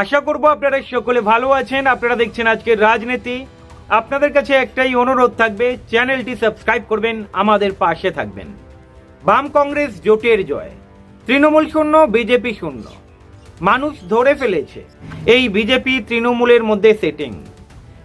আশা করব আপনারা সকলে ভালো আছেন। আপনারা দেখছেন আজকের রাজনীতি। আপনাদের কাছে একটাই অনুরোধ থাকবে, চ্যানেলটি সাবস্ক্রাইব করবেন, আমাদের পাশে থাকবেন। বাম কংগ্রেস জোটের জয়, তৃণমূল শূন্য, বিজেপি শূন্য। মানুষ ধরে ফেলেছে। এই বিজেপি তৃণমূলের মধ্যে সেটিং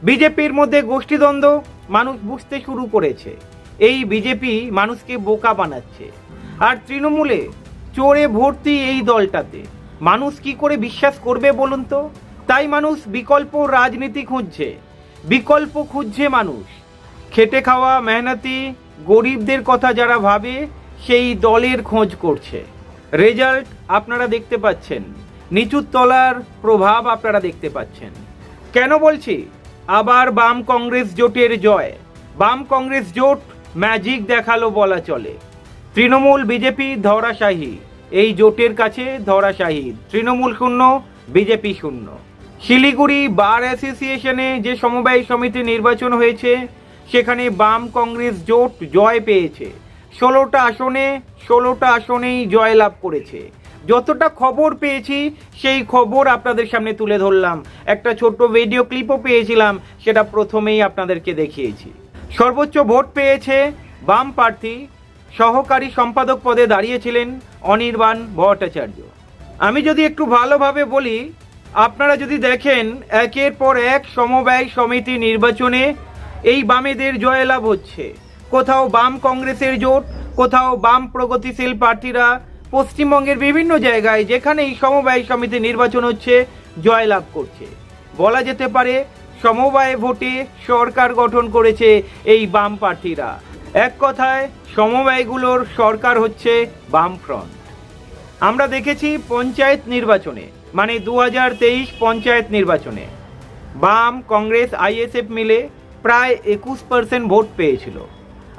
বিজেপির মধ্যে গোষ্ঠীদ্বন্দ্ব মানুষ বুঝতে শুরু করেছে। এই বিজেপি মানুষকে বোকা বানাচ্ছে। আর তৃণমূলে চোরে ভর্তি এই দলটাতে। মানুষ কি করে বিশ্বাস করবে বলুন তো? তাই মানুষ বিকল্প রাজনীতি খুঁজছে। বিকল্প খুঁজছে মানুষ। খেটে খাওয়া, মেহনতি, গরিবদের কথা যারা ভাবে, সেই দলের খোঁজ করছে। রেজাল্ট আপনারা দেখতে পাচ্ছেন। নিচুর তলার প্রভাব আপনারা দেখতে পাচ্ছেন। কেন বলছি? আবার বাম কংগ্রেস জোটের জয়। বাম কংগ্রেস জোট ম্যাজিক দেখাল বলা চলে। তৃণমূল বিজেপি ধরাশাহী এই জোটের কাছে ধরাশাহী তৃণমূল শূন্য, বিজেপি শূন্য। শিলিগুড়ি বার অ্যাসোসিয়েশনে যে সমবায় সমিতি নির্বাচন হয়েছে, সেখানে বাম কংগ্রেস জোট জয় পেয়েছে। ষোলোটা আসনে, ষোলোটা আসনেই জয়লাভ করেছে। যতটা খবর পেয়েছি, সেই খবর আপনাদের সামনে তুলে ধরলাম। একটা ছোট্ট ভিডিও ক্লিপও পেয়েছিলাম, সেটা প্রথমেই আপনাদেরকে দেখিয়েছি। সর্বোচ্চ ভোট পেয়েছে বাম প্রার্থী, সহকারী সম্পাদক পদে দাঁড়িয়েছিলেন অনির্বাণ ভট্টাচার্য। আমি যদি একটু ভালোভাবে বলি, আপনারা যদি দেখেন, একের পর এক সমবায় সমিতি নির্বাচনে এই বামেদের জয়লাভ হচ্ছে। কোথাও বাম কংগ্রেসের জোট, কোথাও বাম প্রগতিশীল প্রার্থীরা পশ্চিমবঙ্গের বিভিন্ন জায়গায় যেখানে এই সমবায় সমিতি নির্বাচন হচ্ছে, জয়লাভ করছে। বলা যেতে পারে, সমবায় ভোটে সরকার গঠন করেছে এই বাম প্রার্থীরা। এক কথায়, সমবায়গুলোর সরকার হচ্ছে বামফ্রন্ট। আমরা দেখেছি পঞ্চায়েত নির্বাচনে মানে দু পঞ্চায়েত নির্বাচনে, বাম, কংগ্রেস, আইএসএফ মিলে প্রায় একুশ পার্সেন্ট ভোট পেয়েছিল।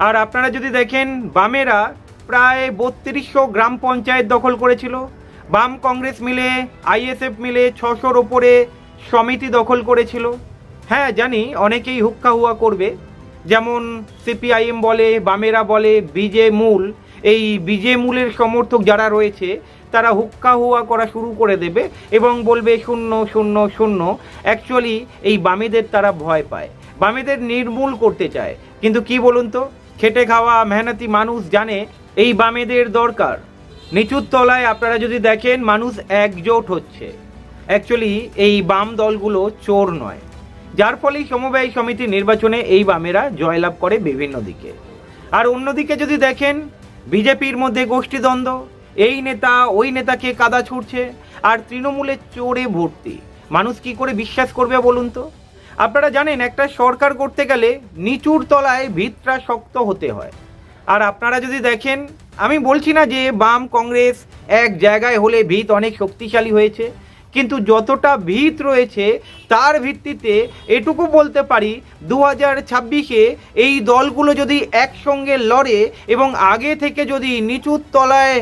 আর আপনারা যদি দেখেন, বামেরা প্রায় বত্রিশশো গ্রাম পঞ্চায়েত দখল করেছিল। বাম কংগ্রেস মিলে, আইএসএফ মিলে ছশোর ওপরে সমিতি দখল করেছিল। হ্যাঁ জানি, অনেকেই হুক্কা হুয়া করবে। যেমন সিপিআইএম বলে, বামেরা বলে, বিজে মূল। এই বিজে মূলের সমর্থক যারা রয়েছে, তারা হুক্কা হুয়া করা শুরু করে দেবে এবং বলবে, শূন্য শূন্য শূন্য। অ্যাকচুয়ালি এই বামেদের তারা ভয় পায়। বামেদের নির্মূল করতে চায়। কিন্তু কি বলুন তো, খেটে খাওয়া মেহনতি মানুষ জানে এই বামেদের দরকার। নিচুর তলায় আপনারা যদি দেখেন, মানুষ একজোট হচ্ছে। অ্যাকচুয়ালি এই বাম দলগুলো চোর নয়। যার ফলে সমবায় সমিতি নির্বাচনে এই বামেরা জয়লাভ করে বিভিন্ন দিকে। আর অন্যদিকে যদি দেখেন, বিজেপির মধ্যে গোষ্ঠীদ্বন্দ্ব, এই নেতা ওই নেতাকে কাদা ছুটছে আর তৃণমূলের চোরে ভর্তি। মানুষ কি করে বিশ্বাস করবে বলুন তো? আপনারা জানেন, একটা সরকার করতে গেলে নিচুর তলায় ভিতটা শক্ত হতে হয়। আর আপনারা যদি দেখেন, আমি বলছি না যে বাম কংগ্রেস এক জায়গায় হলে ভিত অনেক শক্তিশালী হয়েছে, কিন্তু যতটা ভিত রয়েছে তার ভিত্তিতে এটুকু বলতে পারি দু হাজার ছাব্বিশে এই দলগুলো যদি একসঙ্গে লড়ে এবং আগে থেকে যদি নিচুর তলায়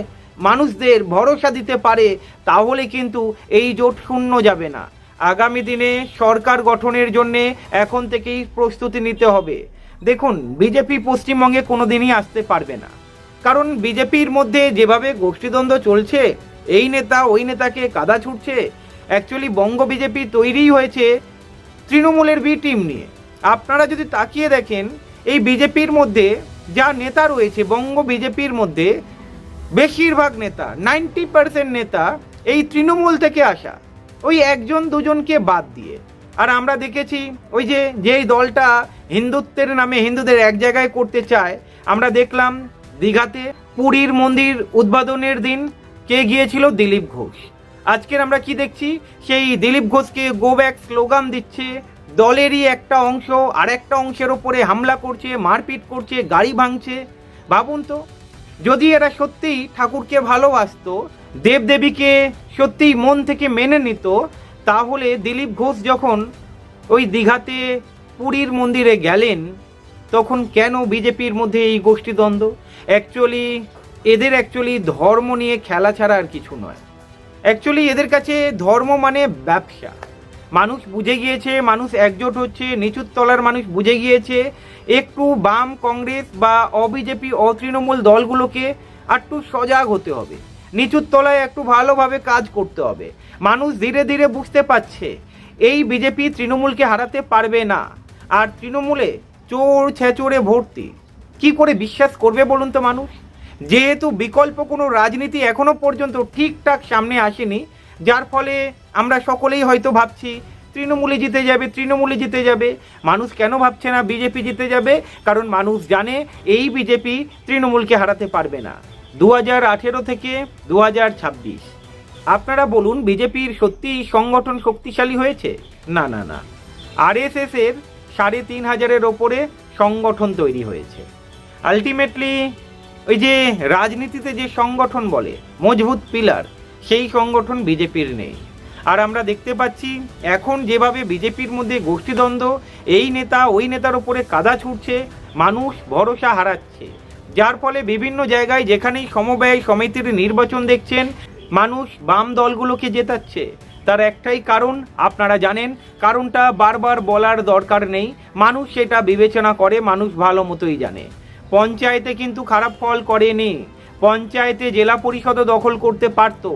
মানুষদের ভরসা দিতে পারে, তাহলে কিন্তু এই জোট শূন্য যাবে না। আগামী দিনে সরকার গঠনের জন্যে এখন থেকেই প্রস্তুতি নিতে হবে। দেখুন বিজেপি পশ্চিমবঙ্গে কোনো দিনই আসতে পারবে না। কারণ বিজেপির মধ্যে যেভাবে গোষ্ঠীদ্বন্দ্ব চলছে, এই নেতা ওই নেতাকে কাদা ছুটছে। অ্যাকচুয়ালি বঙ্গ বিজেপি তৈরিই হয়েছে তৃণমূলের বি টিম নিয়ে। আপনারা যদি তাকিয়ে দেখেন, এই বিজেপির মধ্যে যা নেতা রয়েছে, বঙ্গ বিজেপির মধ্যে বেশিরভাগ নেতা, নাইনটি পার্সেন্ট নেতা এই তৃণমূল থেকে আসা। ওই একজন দুজনকে বাদ দিয়ে। আর আমরা দেখেছি, ওই যে যেই দলটা হিন্দুত্বের নামে হিন্দুদের এক জায়গায় করতে চায়। আমরা দেখলাম দীঘাতে পুরীর মন্দির উদ্বোধনের দিন কে গিয়েছিল? দিলীপ ঘোষ। আজকের আমরা কি দেখছি? সেই দিলীপ ঘোষকে গো ব্যাক স্লোগান দিচ্ছে, দলেরই একটা অংশ আর একটা অংশের ওপরে হামলা করছে, মারপিট করছে, গাড়ি ভাঙছে। ভাবুন তো, যদি এরা সত্যিই ঠাকুরকে ভালোবাসতো, দেবদেবীকে সত্যিই মন থেকে মেনে নিত, তাহলে দিলীপ ঘোষ যখন ওই দীঘাতে পুরীর মন্দিরে গেলেন, তখন কেন বিজেপির মধ্যে এই গোষ্ঠীদ্বন্দ্ব? অ্যাকচুয়ালি এদের অ্যাকচুয়ালি ধর্ম নিয়ে খেলা ছাড়া আর কিছু নয়। অ্যাকচুয়ালি এদের কাছে ধর্ম মানে ব্যবসা। মানুষ বুঝে গিয়েছে, মানুষ একজোট হচ্ছে, নিচুর তলার মানুষ বুঝে গিয়েছে, একটু বাম কংগ্রেস বা অবিজেপি, অতৃণমূল দলগুলোকে একটু সজাগ হতে হবে। নিচুর তলায় একটু ভালোভাবে কাজ করতে হবে। মানুষ ধীরে ধীরে বুঝতে পারছে, এই বিজেপি তৃণমূলকে হারাতে পারবে না। আর তৃণমূলে চোর ছেচোরে ভর্তি। কি করে বিশ্বাস করবে বলুন তো মানুষ? যেহেতু বিকল্প কোনো রাজনীতি এখনও পর্যন্ত ঠিকঠাক সামনে আসেনি, যার ফলে আমরা সকলেই হয়তো ভাবছি, তৃণমূলে জিতে যাবে, তৃণমূলে জিতে যাবে। মানুষ কেন ভাবছে না বিজেপি জিতে যাবে? কারণ মানুষ জানে এই বিজেপি তৃণমূলকে হারাতে পারবে না। দু হাজার আঠেরো থেকে দু হাজার ছাব্বিশ। আপনারা বলুন, বিজেপির সত্যি সংগঠন শক্তিশালী হয়েছে? না না না। আরএসএস এর সাড়ে তিন হাজারের ওপরে সংগঠন তৈরি হয়েছে। আলটিমেটলি ওই যে রাজনীতিতে যে সংগঠন বলে, মজবুত পিলার, সেই সংগঠন বিজেপির নেই। আর আমরা দেখতে পাচ্ছি, এখন যেভাবে বিজেপির মধ্যে গোষ্ঠীদ্বন্দ্ব, এই নেতা ওই নেতার উপরে কাদা ছুটছে, মানুষ ভরসা হারাচ্ছে। যার ফলে বিভিন্ন জায়গায় যেখানেই সমবায় সমিতির নির্বাচন দেখছেন, মানুষ বাম দলগুলোকে জেতাচ্ছে। তার একটাই কারণ, আপনারা জানেন, কারণটা বারবার বলার দরকার নেই। মানুষ সেটা বিবেচনা করে, মানুষ ভালো মতোই জানে। পঞ্চায়েতে কিন্তু খারাপ ফল করেনি। পঞ্চায়েতে জেলা পরিষদও দখল করতে পারতো।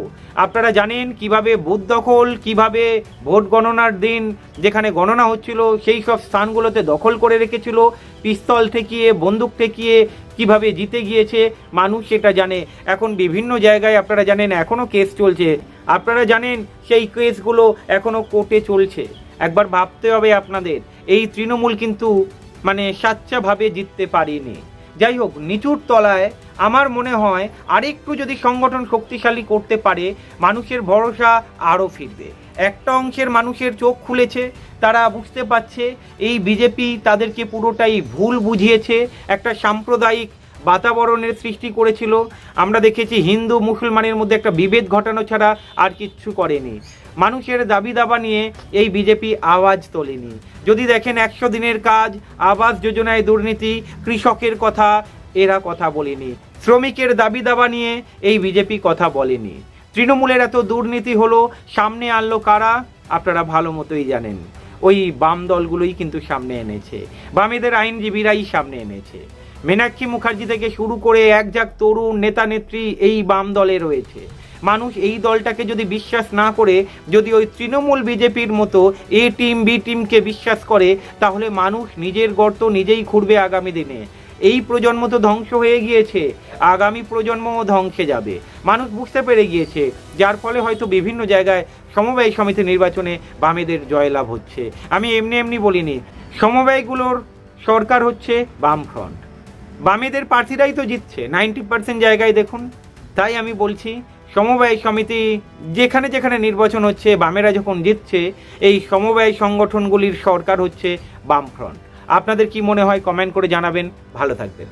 আপনারা জানেন কীভাবে বুথ দখল, কীভাবে ভোট গণনার দিন যেখানে গণনা হচ্ছিল, সেই সব স্থানগুলোতে দখল করে রেখেছিল। পিস্তল ঠেকিয়ে, বন্দুক ঠেকিয়ে কীভাবে জিতে গিয়েছে, মানুষ সেটা জানে। এখন বিভিন্ন জায়গায় আপনারা জানেন এখনও কেস চলছে। আপনারা জানেন সেই কেসগুলো এখনও কোর্টে চলছে। একবার ভাবতে হবে আপনাদের, এই তৃণমূল কিন্তু মানে সাচ্চাভাবে জিততে পারেনি। যাই হোক, নিচুর তলায় আমার মনে হয় আরেকটু যদি সংগঠন শক্তিশালী করতে পারে, মানুষের ভরসা আরও ফিরবে। একটা অংশের মানুষের চোখ খুলেছে, তারা বুঝতে পারছে, এই বিজেপি তাদেরকে পুরোটাই ভুল বুঝিয়েছে, একটা সাম্প্রদায়িক বাতাবরণের সৃষ্টি করেছিল। আমরা দেখেছি হিন্দু, মুসলমানের মধ্যে একটা বিভেদ ঘটানো ছাড়া আর কিচ্ছু করেনি। মানুষের দাবি দাবা নিয়ে এই বিজেপি আওয়াজ তোলেনি। যদি দেখেন একশো দিনের কাজ, আবাস যোজনায় দুর্নীতি, কৃষকের কথা, এরা কথা বলেনি। শ্রমিকের দাবি দাবা নিয়ে এই বিজেপি কথা বলেনি। তৃণমূলের এত দুর্নীতি হলো, সামনে আনলো কারা? আপনারা ভালো মতোই জানেন। ওই বাম দলগুলোই কিন্তু সামনে এনেছে। বামেদের আইনজীবীরাই সামনে এনেছে। মীনাক্ষী মুখার্জি থেকে শুরু করে একজাক তরুণ নেতা নেত্রী এই বাম দলে রয়েছে। মানুষ এই দলটাকে যদি বিশ্বাস না করে, যদি ওই তৃণমূল বিজেপির মতো এ টিম, বি টিমকে বিশ্বাস করে, তাহলে মানুষ নিজের গর্ত নিজেই খুঁড়বে আগামী দিনে। এই প্রজন্ম তো ধ্বংস হয়ে গিয়েছে, আগামী প্রজন্মও ধ্বংসে যাবে। মানুষ বুঝতে পেরে গিয়েছে, যার ফলে হয়তো বিভিন্ন জায়গায় সমবায় সমিতি নির্বাচনে বামেদের জয়লাভ হচ্ছে। আমি এমনি এমনি বলিনি, সমবায়গুলোর সরকার হচ্ছে বামফ্রন্ট। বামেদের প্রার্থীরাই তো জিতছে, নাইনটি পার্সেন্ট জায়গায় দেখুন। তাই আমি বলছি সমবায় সমিতি যেখানে যেখানে নির্বাচন হচ্ছে, বামেরা যখন জিতছে, এই সমবায় সংগঠনগুলির সরকার হচ্ছে বামফ্রন্ট। আপনাদের কি মনে হয়, কমেন্ট করে জানাবেন। ভালো থাকবেন।